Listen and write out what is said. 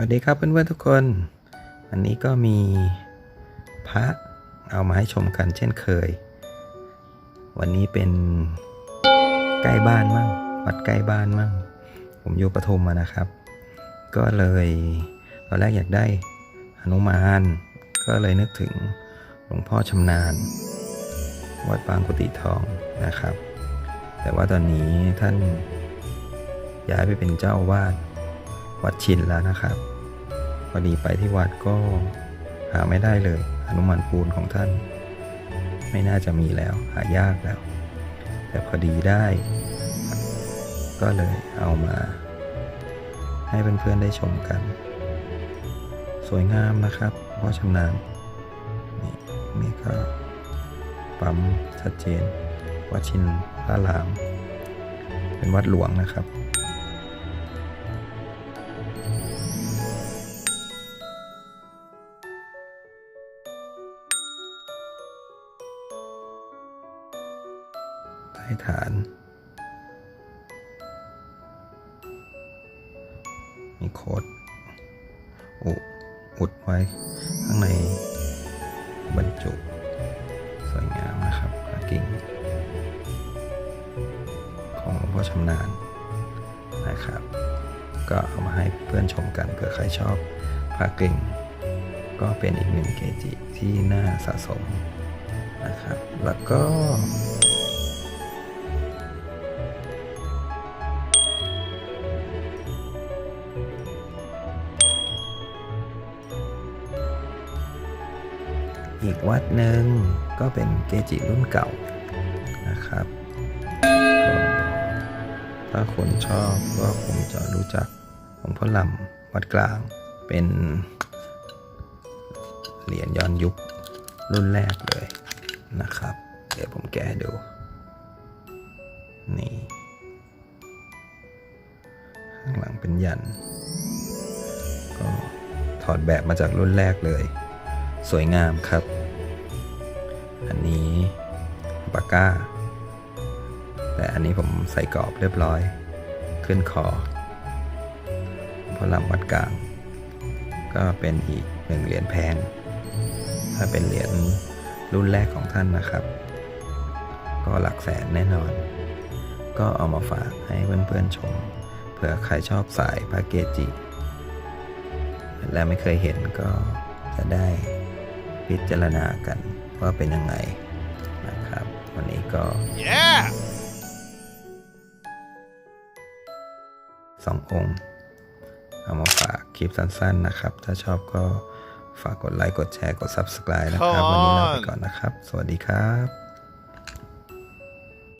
วัสดีครับเพื่อนๆทุกคน อันนี้ก็มีพระเอามาให้ชมกันเช่นเคย วันนี้เป็นใกล้บ้านมั่งวัดใกล้บ้านมั่ง ผมอยู่ปทุมมานะครับ ก็เลยตอนแรกอยากได้หนุมาน ก็เลยนึกถึงหลวงพ่อชำนาญ วัดปางกุฏิทองนะครับ แต่ว่าตอนนี้ท่านย้ายไปเป็นเจ้าอาวาดวัดชินแล้วนะครับ อดีไปที่วัดก็หาไม่ได้เลยอนุมานปูนของท่าน ไม่น่าจะมีแล้ว หายากแล้ว แต่พอดีได้ ก็เลยเอามา ให้เพื่อนๆได้ชมกัน สวยงามนะครับเพราะชำนาญนี่นี่ก็ปั๊มชัดเจนวัดชินพระราม เป็นวัดหลวงนะครับ ใต้ฐาน มีโค้ดอุอุดไว้ข้างในบรรจุ สวยงามนะครับพระกิ่ง ของหลวงพ่อชำนาญนะครับ ก็เอามาให้เพื่อนชมกันเผื่อใครชอบพระกิ่ง ก็เป็นอีกหนึ่งเกจิที่น่าสะสมนะครับ แล้วก็ อีกวัดหนึ่งก็เป็นเกจิรุ่นเก่านะครับถ้าคนชอบก็คงจะรู้จักหลวงพ่อลำวัดกลางเป็นเหรียญย้อนยุครุ่นแรกเลยนะครับ เดี๋ยวผมแกะดู นี่ ข้างหลังเป็นยัน ก็ถอดแบบมาจากรุ่นแรกเลย สวยงามครับ อันนี้ปากก้า แต่อันนี้ผมใส่กรอบเรียบร้อย ขึ้นคอพอลำวัดกลาง ก็เป็นอีกหนึ่งเหรียญแพง ถ้าเป็นเหรียญรุ่นแรกของท่านนะครับ ก็หลักแสนแน่นอน ก็เอามาฝากให้เพื่อนๆชม เผื่อใครชอบสายพระเกจิ และไม่เคยเห็นก็จะได้ พิจารณากันว่าเป็นยังไงนะครับ วันนี้ก็ Yeah! สององค์ เอามาฝากคลิปสั้นๆนะครับ ถ้าชอบก็ฝากกดไลค์ กดแชร์ กด Subscribe นะครับ วันนี้ลาไปก่อนนะครับ สวัสดีครับ